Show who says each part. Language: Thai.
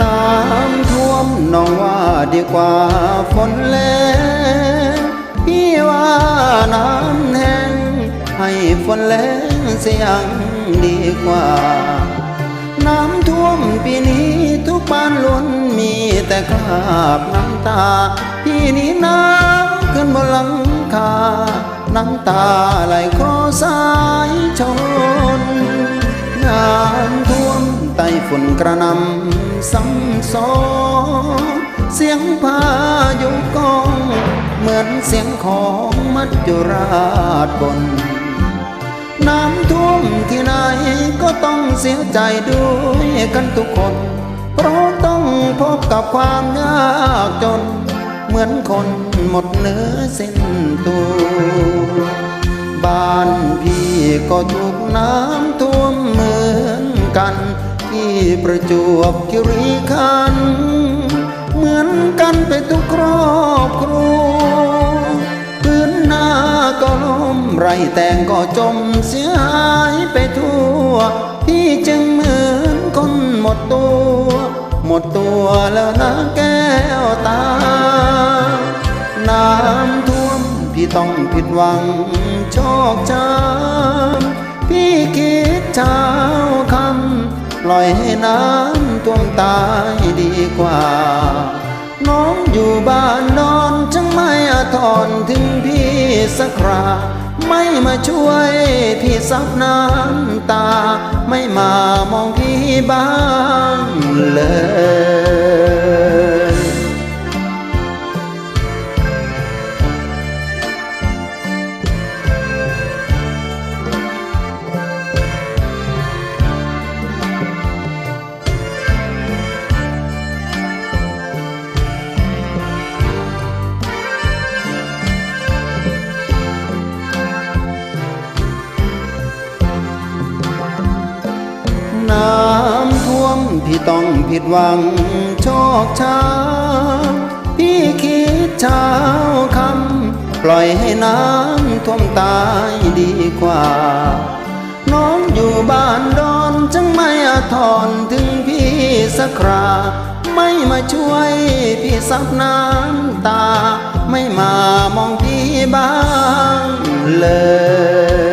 Speaker 1: น้ำท่วมน้องว่าดีกว่าฝนแรงพี่ว่าน้ำแห้งให้ฝนแรงเสียงดีกว่า น้ำท่วมปีนี้ทุกบ้านล้วนมีแต่คราบน้ำตา พี่นี้น้ำขึ้นบนหลังคา น้ำตาไหลคลอสายชนน้ำท่วมไต้ฝุ่นกระนำ ซ้ำซ้อนเสียงพายุกองเหมือนเสียงของมัจจุราชบน น้ำท่วมที่ไหนก็ต้องเสียใจด้วยกันทุกคน เพราะต้องพบกับความยากจน เหมือนคนหมดเนื้อสิ้นตัว บ้านพี่ก็ถูกน้ำ ประจวบคิริขันเหมือนกันไปทุกครอบครัวพื้นหน้าก็ล้มไรแต่งก็จมเสียหายไปทั่ว พี่จึงเหมือนคนหมดตัว หมดตัวแล้วนะแก้วตา น้ำท่วมพี่ต้องผิดหวังโชคช้ำพี่คิดเช้าคำ ปล่อยให้น้ำท่วมตายดีกว่า น้องอยู่บ้านนอนจังไม่อาทรถึงพี่สักคราไม่มาช่วยพี่ซับน้ำตา ไม่มามองพี่บ้างเลย พี่ต้องผิดหวังโชคช้ำพี่คิดเช้าคำปล่อยให้น้ำท่วมตายดีกว่า น้องอยู่บ้านดอนจังไม่อาทรถึงพี่สักคราไม่มาช่วยพี่ซับน้ำตา ไม่มามองพี่บ้างเลย